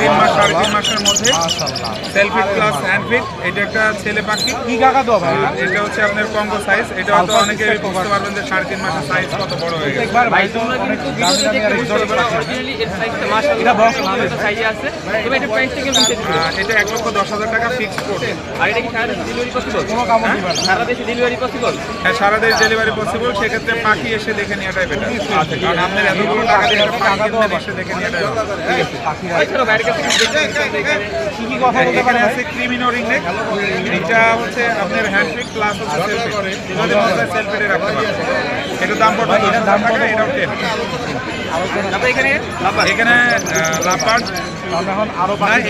তিন মাস সাড়ে তিন মাসের মধ্যে সেলফি প্লাস হ্যান্ডফিট এটা একটা ছেলে পাখি। কি কাকা দো ভাই? এটা হচ্ছে আপনার কঙ্গো সাইজ এটা হয়তো অনেকে বুঝতে পারবেন যে সাড়ে তিন মাসের সাইজ কত বড় হয়ে গেছে। ভাই তোমরা কিন্তু ভিডিওতে দেখতে exotic পাচ্ছ, পাখি। এর size-টা মাশাআল্লাহ এটা আছে। তবে এক লক্ষ দশ হাজার টাকা ফিক্স করবে আর এটা কি সারা দেশে delivery possible? কোনো দিবে সারা দেশে? হ্যাঁ সারা দেশ ডেলিভারি পসিবল সেক্ষেত্রে পাখি এসে দেখে নেওয়াটাই বেটার কারণ আপনার এতগুলো টাকা দিয়ে পাখি এসে দেখে নেওয়াটাই ভালো। পাখি বাইরের কাছে দেখতে পাচ্ছ। এখানে। কি কি কথা বলতে পারে? আছে ক্রিমিনো রিংনেক এটা হচ্ছে আপনার হ্যান্ডপিক প্লাস হচ্ছে সেলফি মনে হয় রাখতে পারবেন এটার দাম পড়বে এটার দাম টাকা এটাও টেন তারপরে এখানে? লাভবার্ড।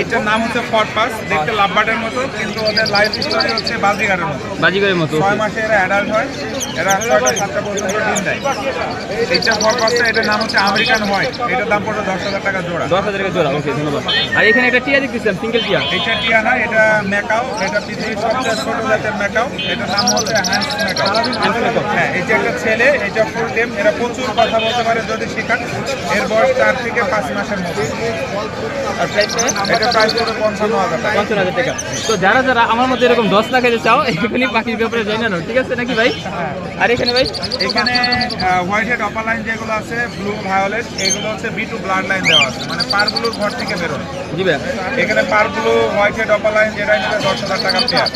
এটার নাম হচ্ছে ফরপাস দেখতে লাভবার্ডের মতো কিন্তু ওদের লাইফ স্টোরি হচ্ছে বাজিগারের মতো। বাজিগরের মতো ছয় মাসে এরা অ্যাডাল্ট হয়। এরা ছয়টা সাতটা পর্যন্ত ডিম দেয়। এইটা ফরপাসটা এটার নাম হচ্ছে আমেরিকান হোয়াইট। এটার দাম পড়বে দশ হাজার টাকা জোড়া। দশ হাজার টাকা জোড়া ওকে ধন্যবাদ। আর এখানে একটা টিয়া দেখতেছিলাম সিঙ্গেল টিয়া। এটা টিয়া না এটা ম্যাকাও। এটা পৃথিবীর সবচেয়ে ছোট জাতের ম্যাকাও। এটার নাম হচ্ছে হ্যান্স ম্যাকাও। হ্যাঁ এটা একটা ছেলে এটা ফুল টেম এরা প্রচুর কথা বলতে পারে যদি শেখান। এর বয়স চার থেকে পাঁচ মাসের মধ্যে। আর এটা প্রাইস পড়বে পঞ্চান্ন হাজার টাকা। পঞ্চান্ন হাজার টাকা। তো যারা যারা আমার মধ্যে এরকম দশ লাখ হাজার চাও এখানে পাখির ব্যাপারে জানি না ঠিক আছে নাকি ভাই? আর এখানে ভাই? এখানে হোয়াইট হেড অপার লাইন যেগুলো আছে ব্লু ভায়োলেট এগুলো হচ্ছে বি টু ব্লাড লাইন দেওয়া আছে। মানে পারগুলোর ঘর থেকে বেরোয়। জি ভাই। এখানে পারগুলো হোয়াইট হেড অপার লাইন যেটা নিতে দশ হাজার টাকা পেয়ার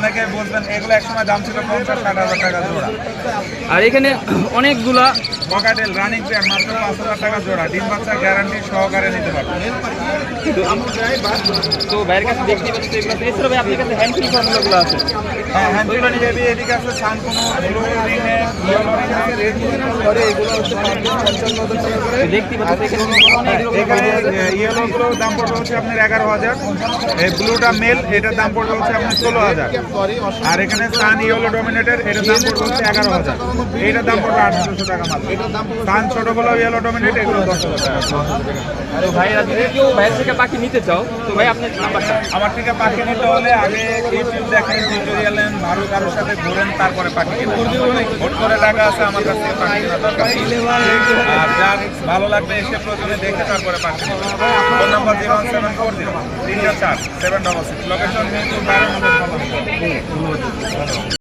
অনেকে বুঝবেন এগুলো একসময় দাম ছিল পঞ্চাশ ষাট হাজার টাকা জোড়া। আর এখানে অনেকগুলা বকাটেল রানিং পেয়ার মাত্র পাঁচ হাজার টাকা জোড়া ডিম বাচ্চা গ্যারান্টি সহকারে নিতে পারবেন তো ভাইয়ের কাছে দেখতে পাচ্ছি। এছাড়া ভাই, আপনার কাছে হ্যান্ড ফ্রি ফর্মুলাগুলো আছে হ্যাঁ হ্যান্ড তুলে বেবি এদিকে আছে সানকুনো ব্লু রিংয়ে ইয়েলো রিংয়ে রেড করে এগুলো হচ্ছে তো দেখতে পাচ্ছি এখানে এখানে ইয়েলো দাম পড়বে হচ্ছে আপনার এগারো হাজার এই ব্লুটা মেল এটার দাম পড়বে হচ্ছে আপনার ষোলো হাজার। আর এখানে সান ইয়েলো ডোমিনেটের এটার দাম পড়বে হচ্ছে এগারো হাজার। এইটার দাম পড়বে আঠারোশো টাকা মাত্র। সান ছোটগুলো ইয়েলো ডোমিনেট এগুলো দশ হাজার টাকা। তো ভাইয়েরা যদি কেউ থেকে পাখি নিতে চাও তো ভাই আপনার নাম্বারটা। আমার থেকে পাখি নিতে হলে আগে ইউটিউব দেখেন টিউটোরিয়াল নেন ভালো কারোর সাথে ঘোরেন, তারপরে পাখি ভোট করে টাকা আছে, আমার কাছে পাখি আর যার ভালো লাগবে এসে প্রয়োজনে দেখে তারপরে পাখি phone number zero seven four zero তিনটা চার, সেভেন ডবল সিক্স। লোকেশন